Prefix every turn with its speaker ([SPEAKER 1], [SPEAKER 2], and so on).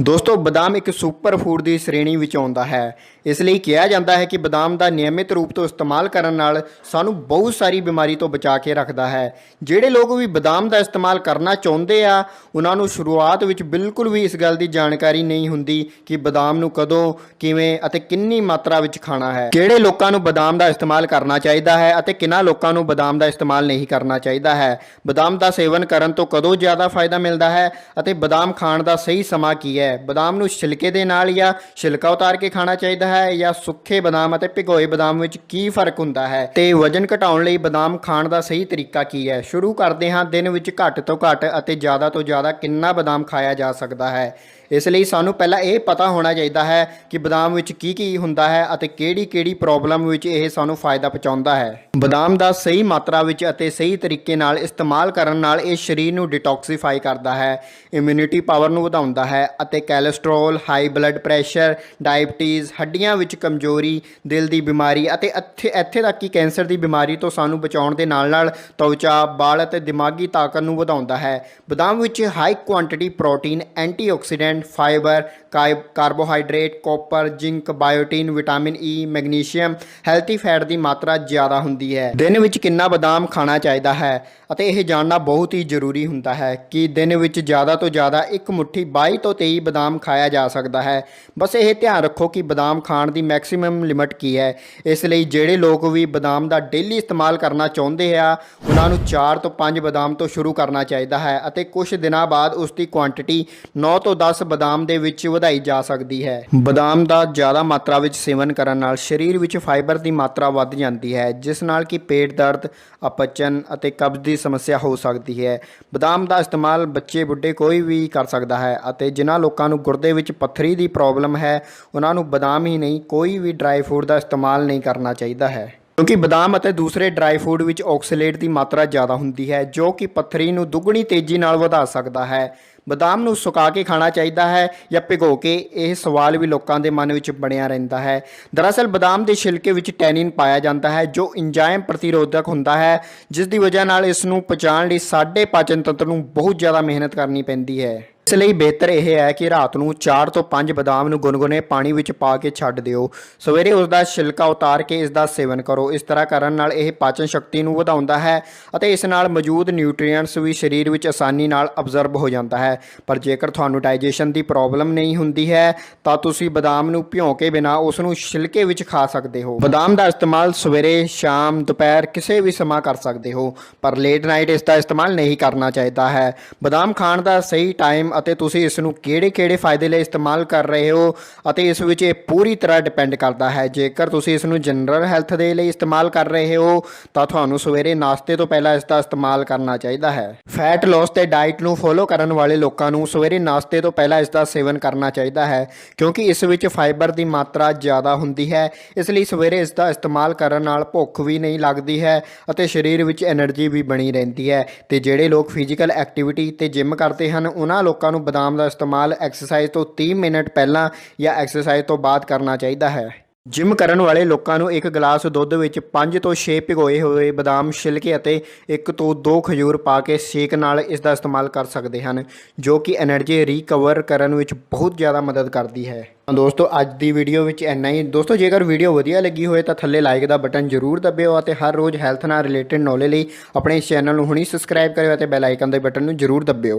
[SPEAKER 1] ਦੋਸਤੋ, ਬਦਾਮ ਇੱਕ ਸੁਪਰ ਫੂਡ ਦੀ ਸ਼੍ਰੇਣੀ ਵਿੱਚ ਆਉਂਦਾ ਹੈ। ਇਸ ਲਈ ਕਿਹਾ ਜਾਂਦਾ ਹੈ ਕਿ ਬਦਾਮ ਦਾ ਨਿਯਮਿਤ ਰੂਪ ਤੋਂ ਇਸਤੇਮਾਲ ਕਰਨ ਨਾਲ ਸਾਨੂੰ ਬਹੁਤ ਸਾਰੀ ਬਿਮਾਰੀ ਤੋਂ ਬਚਾ ਕੇ ਰੱਖਦਾ ਹੈ। ਜਿਹੜੇ ਲੋਕ ਵੀ ਬਦਾਮ ਦਾ ਇਸਤੇਮਾਲ ਕਰਨਾ ਚਾਹੁੰਦੇ ਆ, ਉਹਨਾਂ ਨੂੰ ਸ਼ੁਰੂਆਤ ਵਿੱਚ ਬਿਲਕੁਲ ਵੀ ਇਸ ਗੱਲ ਦੀ ਜਾਣਕਾਰੀ ਨਹੀਂ ਹੁੰਦੀ ਕਿ ਬਦਾਮ ਨੂੰ ਕਦੋਂ, ਕਿਵੇਂ ਅਤੇ ਕਿੰਨੀ ਮਾਤਰਾ ਵਿੱਚ ਖਾਣਾ ਹੈ। ਕਿਹੜੇ ਲੋਕਾਂ ਨੂੰ ਬਦਾਮ ਦਾ ਇਸਤੇਮਾਲ ਕਰਨਾ ਚਾਹੀਦਾ ਹੈ ਅਤੇ ਕਿਹਨਾਂ ਲੋਕਾਂ ਨੂੰ ਬਦਾਮ ਦਾ ਇਸਤੇਮਾਲ ਨਹੀਂ ਕਰਨਾ ਚਾਹੀਦਾ ਹੈ। ਬਦਾਮ ਦਾ ਸੇਵਨ ਕਰਨ ਤੋਂ ਕਦੋਂ ਜ਼ਿਆਦਾ ਫਾਇਦਾ ਮਿਲਦਾ ਹੈ ਅਤੇ ਬਦਾਮ ਖਾਣ ਦਾ ਸਹੀ ਸਮਾਂ ਕੀ ਹੈ? ਬਦਾਮ ਨੂੰ ਛਿਲਕੇ ਦੇ ਨਾਲ ਜਾਂ ਛਿਲਕਾ ਉਤਾਰ ਕੇ ਖਾਣਾ ਚਾਹੀਦਾ ਹੈ ਜਾਂ ਸੁੱਕੇ ਬਦਾਮ ਅਤੇ ਭਿਗੋਏ ਬਦਾਮ ਵਿੱਚ ਕੀ ਫ਼ਰਕ ਹੁੰਦਾ ਹੈ ਤੇ ਵਜਨ ਘਟਾਉਣ ਲਈ ਬਦਾਮ ਖਾਣ ਦਾ ਸਹੀ ਤਰੀਕਾ ਕੀ ਹੈ? ਸ਼ੁਰੂ ਕਰਦੇ ਹਾਂ। ਦਿਨ ਵਿੱਚ ਘੱਟ ਤੋਂ ਘੱਟ ਅਤੇ ਜ਼ਿਆਦਾ ਤੋਂ ਜ਼ਿਆਦਾ ਕਿੰਨਾ ਬਦਾਮ ਖਾਇਆ ਜਾ ਸਕਦਾ ਹੈ? ਇਸ ਲਈ ਸਾਨੂੰ ਪਹਿਲਾਂ ਇਹ ਪਤਾ ਹੋਣਾ ਚਾਹੀਦਾ ਹੈ ਕਿ ਬਦਾਮ ਵਿੱਚ ਕੀ ਕੀ ਹੁੰਦਾ ਹੈ ਅਤੇ ਕਿਹੜੀ ਕਿਹੜੀ ਪ੍ਰੋਬਲਮ ਵਿੱਚ ਇਹ ਸਾਨੂੰ ਫਾਇਦਾ ਪਹੁੰਚਾਉਂਦਾ ਹੈ। ਬਦਾਮ ਦਾ ਸਹੀ ਮਾਤਰਾ ਵਿੱਚ ਅਤੇ ਸਹੀ ਤਰੀਕੇ ਨਾਲ ਇਸਤੇਮਾਲ ਕਰਨ ਨਾਲ ਇਹ ਸਰੀਰ ਨੂੰ ਡਿਟੌਕਸੀਫਾਈ ਕਰਦਾ ਹੈ ਇਮਿਊਨਿਟੀ ਪਾਵਰ ਨੂੰ ਵਧਾਉਂਦਾ ਹੈ ਅਤੇ cholesterol, high blood pressure, diabetes, ਹੱਡੀਆਂ ਵਿੱਚ ਕਮਜ਼ੋਰੀ, ਦਿਲ ਦੀ ਬਿਮਾਰੀ ਅਤੇ ਇੱਥੇ ਇੱਥੇ ਤੱਕ ਕਿ ਕੈਂਸਰ ਦੀ ਬਿਮਾਰੀ ਤੋਂ ਸਾਨੂੰ ਬਚਾਉਣ ਦੇ ਨਾਲ ਨਾਲ ਤਵਚਾ, ਬਾਲ ਅਤੇ ਦਿਮਾਗੀ ਤਾਕਤ ਨੂੰ ਵਧਾਉਂਦਾ ਹੈ। ਬਦਾਮ ਵਿੱਚ high quantity protein, antioxidant, fibre carbohydrate, copper, zinc, biotin, vitamin E magnesium, healthy fat ਦੀ ਮਾਤਰਾ ਜ਼ਿਆਦਾ ਹੁੰਦੀ ਹੈ। ਦਿਨ ਵਿੱਚ ਕਿੰਨਾ ਬਦਾਮ ਖਾਣਾ ਚਾਹੀਦਾ ਹੈ? ਅਤੇ ਇਹ ਜਾਣਨਾ ਬਹੁਤ ਹੀ ਜ਼ਰੂਰੀ ਹੁੰਦਾ ਹੈ ਕਿ ਦਿਨ ਵਿੱਚ ਜ਼ਿਆਦਾ ਤੋਂ ਜ਼ਿਆਦਾ ਇੱਕ ਮੁੱਠੀ 22 ਤੋਂ 23 ਬਦਾਮ ਖਾਇਆ ਜਾ ਸਕਦਾ ਹੈ। ਬਸ ਇਹ ਧਿਆਨ ਰੱਖੋ ਕਿ ਬਦਾਮ ਖਾਣ ਦੀ ਮੈਕਸਿਮਮ ਲਿਮਟ ਕੀ ਹੈ। ਇਸ ਲਈ ਜਿਹੜੇ ਲੋਕ ਵੀ ਬਦਾਮ ਦਾ ਡੇਲੀ ਇਸਤੇਮਾਲ ਕਰਨਾ ਚਾਹੁੰਦੇ ਆ, ਉਹਨਾਂ ਨੂੰ 4 ਤੋਂ 5 ਬਦਾਮ ਤੋਂ ਸ਼ੁਰੂ ਕਰਨਾ ਚਾਹੀਦਾ ਹੈ ਅਤੇ ਕੁਝ ਦਿਨਾਂ ਬਾਅਦ ਉਸ ਦੀ ਕੁਆਂਟੀਟੀ 9 ਤੋਂ 10 ਬਦਾਮ ਦੇ ਵਿੱਚ ਵਧਾਈ ਜਾ ਸਕਦੀ ਹੈ। ਬਦਾਮ ਦਾ ਜ਼ਿਆਦਾ ਮਾਤਰਾ ਵਿੱਚ ਸੇਵਨ ਕਰਨ ਨਾਲ ਸਰੀਰ ਵਿੱਚ ਫਾਈਬਰ ਦੀ ਮਾਤਰਾ ਵੱਧ ਜਾਂਦੀ ਹੈ, ਜਿਸ ਨਾਲ ਕਿ ਪੇਟ ਦਰਦ, ਅਪਚਨ ਅਤੇ ਕਬਜ਼ ਦੀ ਸਮੱਸਿਆ ਹੋ ਸਕਦੀ ਹੈ। ਬਦਾਮ ਦਾ ਇਸਤੇਮਾਲ ਬੱਚੇ ਬੁੱਢੇ ਕੋਈ ਵੀ ਕਰ ਸਕਦਾ ਹੈ ਅਤੇ ਜਿਨ੍ਹਾਂ ਲੋਕ ਲੋਕਾਂ ਨੂੰ ਗੁਰਦੇ ਵਿੱਚ ਪੱਥਰੀ ਦੀ ਪ੍ਰੋਬਲਮ ਹੈ, ਉਹਨਾਂ ਨੂੰ ਬਦਾਮ ਹੀ ਨਹੀਂ, ਕੋਈ ਵੀ ਡਰਾਈ ਫੂਡ ਦਾ ਇਸਤੇਮਾਲ ਨਹੀਂ ਕਰਨਾ ਚਾਹੀਦਾ ਹੈ। ਕਿਉਂਕਿ ਬਦਾਮ ਅਤੇ ਦੂਸਰੇ ਡਰਾਈ ਫੂਡ ਵਿੱਚ ਆਕਸੀਲੇਟ ਦੀ ਮਾਤਰਾ ਜ਼ਿਆਦਾ ਹੁੰਦੀ ਹੈ, ਜੋ ਕਿ ਪੱਥਰੀ ਨੂੰ ਦੁੱਗਣੀ ਤੇਜ਼ੀ ਨਾਲ ਵਧਾ ਸਕਦਾ ਹੈ। ਬਦਾਮ ਨੂੰ ਸੁਕਾ ਕੇ ਖਾਣਾ ਚਾਹੀਦਾ ਹੈ ਜਾਂ ਭਿਗੋ ਕੇ, ਇਹ ਸਵਾਲ ਵੀ ਲੋਕਾਂ ਦੇ ਮਨ ਵਿੱਚ ਬਣਿਆ ਰਹਿੰਦਾ ਹੈ। ਦਰਅਸਲ, ਬਦਾਮ ਦੇ ਛਿਲਕੇ ਵਿੱਚ ਟੈਨਿਨ ਪਾਇਆ ਜਾਂਦਾ ਹੈ, ਜੋ ਇੰਜ਼ਾਈਮ ਪ੍ਰਤੀਰੋਧਕ ਹੁੰਦਾ ਹੈ, ਜਿਸ ਦੀ ਵਜ੍ਹਾ ਨਾਲ ਇਸ ਨੂੰ ਪਚਾਉਣ ਲਈ ਸਾਡੇ ਪਾਚਨ ਤੰਤਰ ਨੂੰ ਬਹੁਤ ਜ਼ਿਆਦਾ ਮਿਹਨਤ ਕਰਨੀ ਪੈਂਦੀ ਹੈ। ਇਸ ਲਈ ਬਿਹਤਰ ਇਹ ਹੈ ਕਿ ਰਾਤ ਨੂੰ 4 ਤੋਂ 5 ਬਦਾਮ ਨੂੰ ਗੁਨਗੁਨੇ ਪਾਣੀ ਵਿੱਚ ਪਾ ਕੇ ਛੱਡ ਦਿਓ। ਸਵੇਰੇ ਉਸ ਦਾ ਛਿਲਕਾ ਉਤਾਰ ਕੇ ਇਸ ਦਾ ਸੇਵਨ ਕਰੋ। ਇਸ ਤਰ੍ਹਾਂ ਕਰਨ ਨਾਲ ਇਹ ਪਾਚਨ ਸ਼ਕਤੀ ਨੂੰ ਵਧਾਉਂਦਾ ਹੈ ਅਤੇ ਇਸ ਨਾਲ ਮੌਜੂਦ ਨਿਊਟ੍ਰੀਐਂਟਸ ਵੀ ਸਰੀਰ ਵਿੱਚ ਆਸਾਨੀ ਨਾਲ ਅਬਜ਼ਰਬ ਹੋ ਜਾਂਦਾ ਹੈ। ਪਰ ਜੇਕਰ ਤੁਹਾਨੂੰ ਡਾਈਜੈਸ਼ਨ ਦੀ ਪ੍ਰੋਬਲਮ ਨਹੀਂ ਹੁੰਦੀ ਹੈ, ਤਾਂ ਤੁਸੀਂ ਬਦਾਮ ਨੂੰ ਭਿਉਂ ਕੇ ਬਿਨਾ ਉਸ ਨੂੰ ਛਿਲਕੇ ਵਿੱਚ ਖਾ ਸਕਦੇ ਹੋ। ਬਦਾਮ ਦਾ ਇਸਤੇਮਾਲ ਸਵੇਰੇ, ਸ਼ਾਮ, ਦੁਪਹਿਰ ਕਿਸੇ ਵੀ ਸਮਾਂ ਕਰ ਸਕਦੇ ਹੋ। ਪਰ ਲੇਟ ਨਾਈਟ ਇਸ ਦਾ ਇਸਤੇਮਾਲ ਨਹੀਂ ਕਰਨਾ ਚਾਹੀਦਾ ਹੈ। ਬਦਾਮ ਖਾਣ ਦਾ ਸਹੀ ਟਾਈਮ ਅਤੇ ਤੁਸੀਂ ਇਸ ਨੂੰ ਕਿਹੜੇ-ਕਿਹੜੇ ਫਾਇਦੇ ਲਈ ਇਸਤੇਮਾਲ ਕਰ ਰਹੇ ਹੋ ਅਤੇ ਇਸ ਵਿੱਚ ਇਹ ਪੂਰੀ ਤਰ੍ਹਾਂ ਡਿਪੈਂਡ ਕਰਦਾ ਹੈ। ਜੇਕਰ ਤੁਸੀਂ ਇਸ ਨੂੰ ਜਨਰਲ ਹੈਲਥ ਦੇ ਲਈ ਇਸਤੇਮਾਲ ਕਰ ਰਹੇ ਹੋ, ਤਾਂ ਤੁਹਾਨੂੰ ਸਵੇਰੇ ਨਾਸ਼ਤੇ ਤੋਂ ਪਹਿਲਾਂ ਇਸ ਦਾ ਇਸਤੇਮਾਲ ਕਰਨਾ ਚਾਹੀਦਾ ਹੈ। ਫੈਟ ਲਾਸ ਤੇ ਡਾਈਟ ਨੂੰ ਫੋਲੋ ਕਰਨ ਵਾਲੇ ਲੋਕਾਂ ਨੂੰ ਸਵੇਰੇ ਨਾਸ਼ਤੇ ਤੋਂ ਪਹਿਲਾਂ ਇਸ ਦਾ ਸੇਵਨ ਕਰਨਾ ਚਾਹੀਦਾ ਹੈ, ਕਿਉਂਕਿ ਇਸ ਵਿੱਚ ਫਾਈਬਰ ਦੀ ਮਾਤਰਾ ਜ਼ਿਆਦਾ ਹੁੰਦੀ ਹੈ। ਇਸ ਲਈ ਸਵੇਰੇ ਇਸ ਦਾ ਇਸਤੇਮਾਲ ਕਰਨ ਨਾਲ ਭੁੱਖ ਵੀ ਨਹੀਂ ਲੱਗਦੀ ਹੈ ਅਤੇ ਸਰੀਰ ਵਿੱਚ એનર્ਜੀ ਵੀ ਬਣੀ ਰਹਿੰਦੀ ਹੈ। ਤੇ ਜਿਹੜੇ ਲੋਕ ਫਿਜ਼ੀਕਲ ਐਕਟੀਵਿਟੀ ਤੇ ਜਿਮ ਕਰਦੇ ਹਨ, ਉਹਨਾਂ ਲੋਕਾਂ ਲੋਕਾਂ ਨੂੰ ਬਦਾਮ ਦਾ ਇਸਤੇਮਾਲ ਐਕਸਰਸਾਈਜ਼ ਤੋਂ 30 ਮਿੰਟ ਪਹਿਲਾਂ ਜਾਂ ਐਕਸਰਸਾਈਜ਼ ਤੋਂ ਬਾਅਦ ਕਰਨਾ ਚਾਹੀਦਾ ਹੈ। ਜਿਮ ਕਰਨ ਵਾਲੇ ਲੋਕਾਂ ਨੂੰ ਇੱਕ ਗਲਾਸ ਦੁੱਧ ਵਿੱਚ 5 ਤੋਂ 6 ਭਿਗੋਏ ਹੋਏ ਬਦਾਮ ਛਿਲਕੇ ਅਤੇ ਇੱਕ ਤੋਂ ਦੋ ਖਜੂਰ ਪਾ ਕੇ ਸ਼ੇਕ ਨਾਲ ਇਸ ਦਾ ਇਸਤੇਮਾਲ ਕਰ ਸਕਦੇ ਹਨ, ਜੋ ਕਿ એનર્ਜੀ ਰੀਕਵਰ ਕਰਨ ਵਿੱਚ ਬਹੁਤ ਜ਼ਿਆਦਾ ਮਦਦ ਕਰਦੀ ਹੈ। ਤਾਂ ਦੋਸਤੋ, ਅੱਜ ਦੀ ਵੀਡੀਓ ਵਿੱਚ ਇੰਨਾ ਹੀ। ਦੋਸਤੋ, ਜੇਕਰ ਵੀਡੀਓ ਵਧੀਆ ਲੱਗੀ ਹੋਵੇ ਤਾਂ ਥੱਲੇ ਲਾਈਕ ਦਾ ਬਟਨ ਜ਼ਰੂਰ ਦਬਿਓ ਅਤੇ ਹਰ ਰੋਜ਼ ਹੈਲਥ ਨਾਲ ਰਿਲੇਟਡ ਨੌਲੇਜ ਲਈ ਆਪਣੇ ਚੈਨਲ ਨੂੰ ਹੁਣੀ ਸਬਸਕ੍ਰਾਈਬ ਕਰਿਓ ਅਤੇ ਬੈਲ ਆਈਕਨ ਦੇ ਬਟਨ ਨੂੰ ਜ਼ਰੂਰ ਦਬਿਓ।